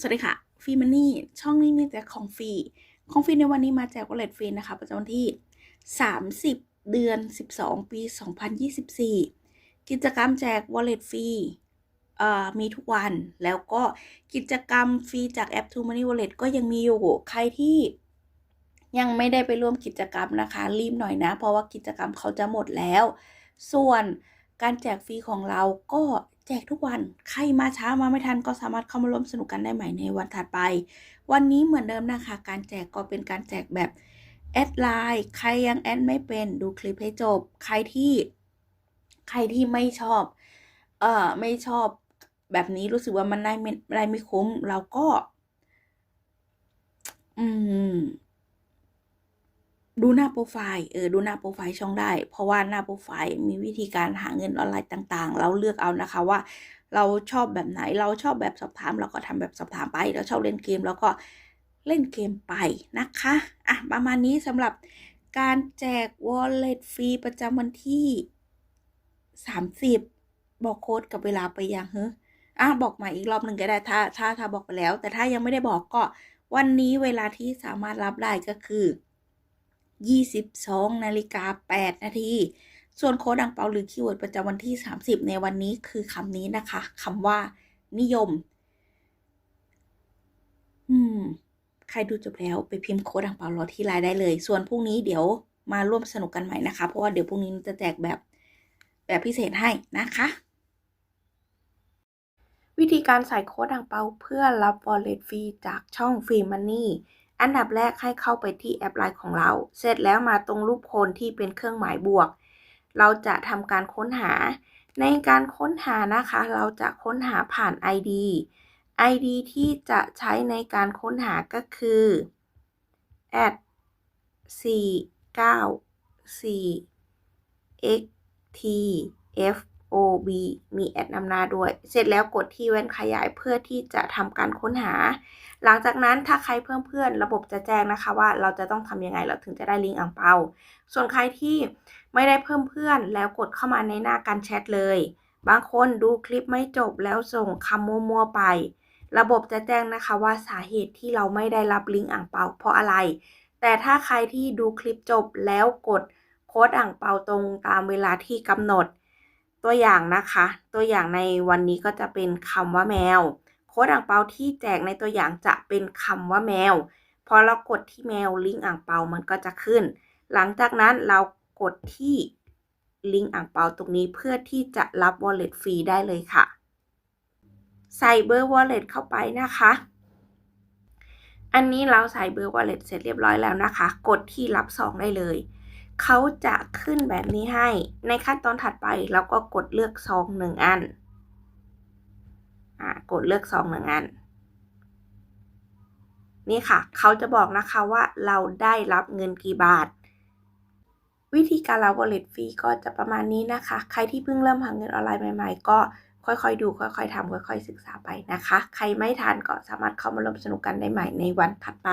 สวัสดีค่ะฟีมันนี่ช่องนี้มีแต่ของฟรีของฟรีในวันนี้มาแจกวอลเล็ตฟรีนะคะ ประจำวันที่ 30 เดือน 12 ปี 2024 กิจกรรมแจกวอลเล็ตฟรีมีทุกวันแล้วก็กิจกรรมฟรีจากแอป True Money Wallet ก็ยังมีอยู่ใครที่ยังไม่ได้ไปร่วมกิจกรรมนะคะ รีบหน่อยนะ เพราะว่ากิจกรรมเขาจะหมดแล้ว ส่วนการแจกฟรีของเราก็ แจกทุกวันใครมาช้ามาไม่ทันก็สามารถเข้ามาร่วมสนุกกันได้ใหม่ในวันถัดไป วันนี้เหมือนเดิมนะคะ การแจกก็เป็นการแจกแบบแอดไลน์ใครยังแอดไม่เป็นดูคลิปให้จบ ใครที่ ใครที่ไม่ชอบ เอ่อไม่ชอบแบบนี้รู้สึกว่ามันได้ไม่ได้ไม่คุ้มเราก็ อืม ดูหน้าโปรไฟล์ เออ ดูหน้าโปรไฟล์ช่องได้ เพราะว่าหน้าโปรไฟล์มีวิธีการหาเงินออนไลน์ต่างๆ เราเลือกเอานะคะว่า เราชอบแบบไหน เราชอบแบบสอบถาม เราก็ทำแบบสอบถามไป เราชอบเล่นเกมเราก็เล่นเกมไปนะคะ อะ ประมาณนี้สำหรับการแจก wallet ฟรีประจำวันที่ 30 บอกโค้ดกับเวลาไปยังเฮ้อะ บอกใหม่อีกรอบหนึ่งก็ได้ ถ้า ถ้า ถ้าบอกไปแล้ว แต่ถ้ายังไม่ได้บอกก็ วันนี้เวลาที่สามารถรับได้ก็คือ 22 นาฬิกา 8 นาที ส่วนโค้ดอังเปาหรือคีย์เวิร์ดประจำวันที่ 30 ในวันนี้คือคำนี้นะคะคำว่านิยม อืม ใครดูจบแล้วไปพิมพ์โค้ดอังเปารอที่ไลน์ได้เลย ส่วนพรุ่งนี้เดี๋ยวมาร่วมสนุกกันใหม่นะคะ เพราะว่าเดี๋ยวพรุ่งนี้จะแจกแบบแบบพิเศษให้นะคะ วิธีการใส่โค้ดอังเปาเพื่อรับ wallet ฟรีจากช่องฟรีมันนี่ อันดับแรกให้เข้าไปที่แอปไลน์ของเรา เสร็จแล้วมาตรงรูปโคนที่เป็นเครื่องหมายบวก เราจะทำการค้นหา ในการค้นหานะคะ เราจะค้นหาผ่าน ID ID ที่จะใช้ในการค้นหาก็คือ at 4 9 4 x t f o b มีแอดนำหน้าด้วย เสร็จแล้วกดที่แว่นขยายเพื่อที่จะทำการค้นหา หลังจากนั้นถ้าใครเพิ่มเพื่อนระบบจะแจ้งนะคะว่าเราจะต้องทำยังไงเราถึงจะได้ลิงก์อ่างเปา ส่วนใครที่ไม่ได้เพิ่มเพื่อนแล้วกดเข้ามาในหน้าการแชทเลย บางคนดูคลิปไม่จบแล้วส่งคำมั่วๆไป ระบบจะแจ้งนะคะว่าสาเหตุที่เราไม่ได้รับลิงก์อ่างเปาเพราะอะไร แต่ถ้าใครที่ดูคลิปจบแล้วกดโค้ดอ่างเปาตรงตามเวลาที่กำหนด ตัวอย่างนะคะ ตัวอย่างในวันนี้ก็จะเป็นคำว่าแมว โค้ดอ่างเปาที่แจกในตัวอย่างจะเป็นคำว่าแมว พอเรากดที่แมวลิงก์อ่างเปามันก็จะขึ้น หลังจากนั้นเรากดที่ลิงก์อ่างเปาตรงนี้เพื่อที่จะรับ wallet ฟรีได้เลยค่ะ ใส่เบอร์ wallet เข้าไปนะคะ อันนี้เราใส่เบอร์ wallet เสร็จเรียบร้อยแล้วนะคะ กดที่รับซองได้เลย เขาจะขึ้นแบบนี้ให้ ในขั้นตอนถัดไปเราก็กดเลือกซองหนึ่งอัน อ่ากดเลือกซองหนึ่งอัน นี่ค่ะ เขาจะบอกนะคะว่าเราได้รับเงินกี่บาท วิธีการรับ wallet ฟรีก็จะประมาณนี้นะคะ ใครที่เพิ่งเริ่มหาเงินออนไลน์ใหม่ ๆ ก็ค่อยๆ ดู ค่อยๆทำค่อยๆ ศึกษาไปนะคะ ใครไม่ทันก็สามารถเข้ามาร่วมสนุกกันได้ใหม่ในวันถัดไป